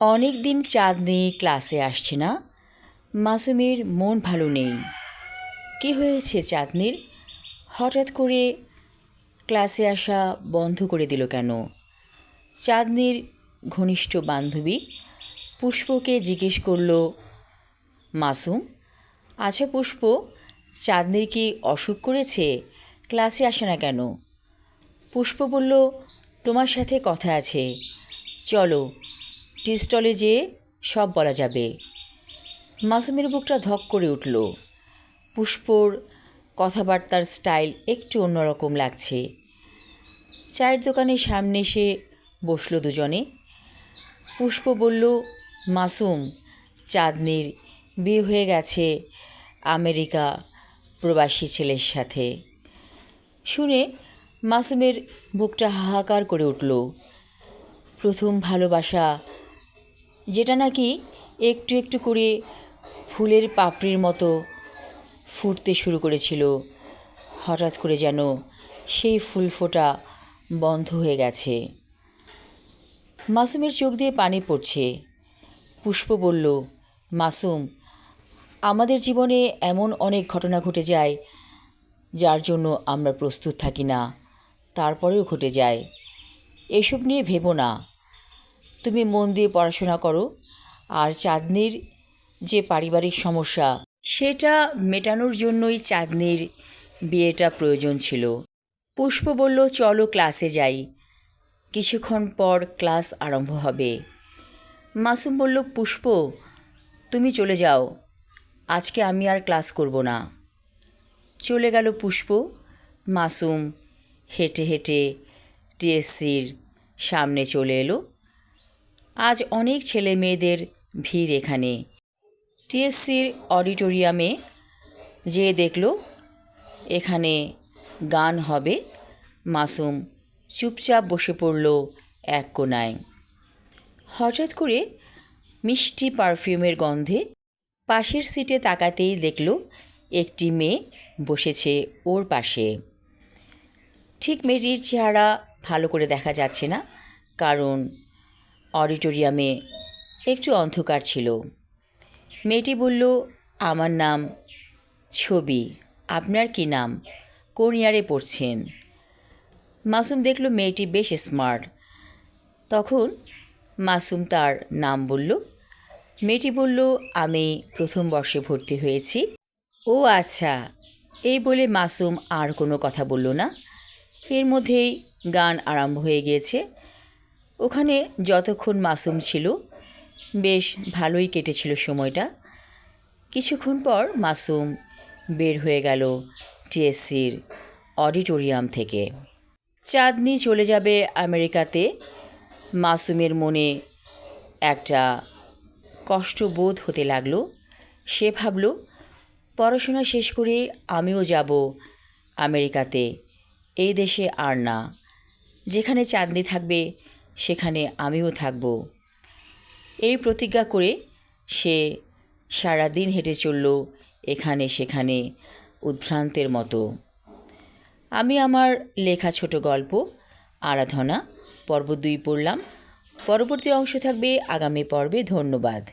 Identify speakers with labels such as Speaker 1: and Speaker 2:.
Speaker 1: অনেক দিন চাঁদনি ক্লাসে আসছে না। মাসুমের মন ভালো নেই। কী হয়েছে চাঁদনির? হঠাৎ করে ক্লাসে আসা বন্ধ করে দিল কেন? চাঁদনির ঘনিষ্ঠ বান্ধবী পুষ্পকে জিজ্ঞেস করল, মাসুম আচ্ছা পুষ্প, চাঁদনির কি অসুখ করেছে? ক্লাসে আসে না কেন? পুষ্প বলল, তোমার সাথে কথা আছে। চলো টি স্টলে যেয়ে সব বলা যাবে। মাসুমের বুকটা ধক করে উঠল। পুষ্পর কথাবার্তার স্টাইল একটু অন্যরকম লাগছে। চায়ের দোকানের সামনে এসে বসল দুজনে। পুষ্প বলল, মাসুম, চাঁদনির বিয়ে হয়ে গেছে আমেরিকা প্রবাসী ছেলের সাথে। শুনে মাসুমের বুকটা হাহাকার করে উঠল। প্রথম ভালোবাসা যেটা নাকি একটু একটু করে ফুলের পাপড়ির মতো ফুটতে শুরু করেছিল। হঠাৎ করে যেন সেই ফুল ফোটা বন্ধ হয়ে গেছে। মাসুমের চোখ দিয়ে পানি পড়ছে। পুষ্প বলল, মাসুম, আমাদের জীবনে এমন অনেক ঘটনা ঘটে যায় যার জন্য আমরা প্রস্তুত থাকি না। তারপরেও ঘটে যায়। এসব নিয়ে ভেবো না। তুমি মন দিয়ে পড়াশোনা করো। আর চাঁদনির যে পারিবারিক সমস্যা, সেটা মেটানোর জন্যই চাঁদনির বিয়েটা প্রয়োজন ছিল। পুষ্প বলল, চলো ক্লাসে যাই। কিছুক্ষণ পর ক্লাস আরম্ভ হবে। মাসুম বলল, পুষ্প, তুমি চলে যাও। আজকে আমি আর ক্লাস করব না। চলে গেল পুষ্প। মাসুম হেঁটে হেঁটে টিএসসির সামনে চলে এলো। আজ অনেক ছেলে মেয়েদের ভিড় এখানে। টিএসসির অডিটোরিয়ামে যেয়ে দেখল, এখানে গান হবে, মাসুম চুপচাপ বসে পড়ল এক কোনায় হঠাৎ করে মিষ্টি পারফিউমের গন্ধে পাশের সিটে তাকাতেই দেখল, একটি মেয়ে বসেছে ওর পাশে। ঠিক মেয়েটির চেহারা ভালো করে দেখা যাচ্ছে না, কারণ অডিটোরিয়ামে। একটু অন্ধকার ছিল। মেয়েটি বলল, আমার নাম ছবি। আপনার কি নাম? কোন ইয়ারে পড়ছেন? মাসুম দেখল মেয়েটি বেশ স্মার্ট। তখন মাসুম তার নাম বলল। মেয়েটি বলল, আমি প্রথম বর্ষে ভর্তি হয়েছি। ও আচ্ছা। এই বলে মাসুম আর কোনো কথা বলল না। এর মধ্যেই গান আরম্ভ হয়ে গিয়েছে। ওখানে যতক্ষণ মাসুম ছিল, বেশ ভালোই কেটেছিল সময়টা। কিছুক্ষণ পর মাসুম বের হয়ে গেল টিএসসির অডিটোরিয়াম থেকে। চাঁদনি চলে যাবে আমেরিকাতে। মাসুমের মনে একটা কষ্টবোধ হতে লাগল। সে ভাবল, পড়াশোনা শেষ করে আমিও যাব আমেরিকাতে। এই দেশে আর না। যেখানে চাঁদনি থাকবে সেখানে আমিও থাকব। এই প্রতিজ্ঞা করে সে সারা দিন হেঁটে চলল এখানে সেখানে উদ্ভ্রান্তের মতো। আমি আমার লেখা ছোট গল্প, আরাধনা, পর্ব দুই পড়লাম। পরবর্তী অংশ থাকবে আগামী পর্বে। ধন্যবাদ।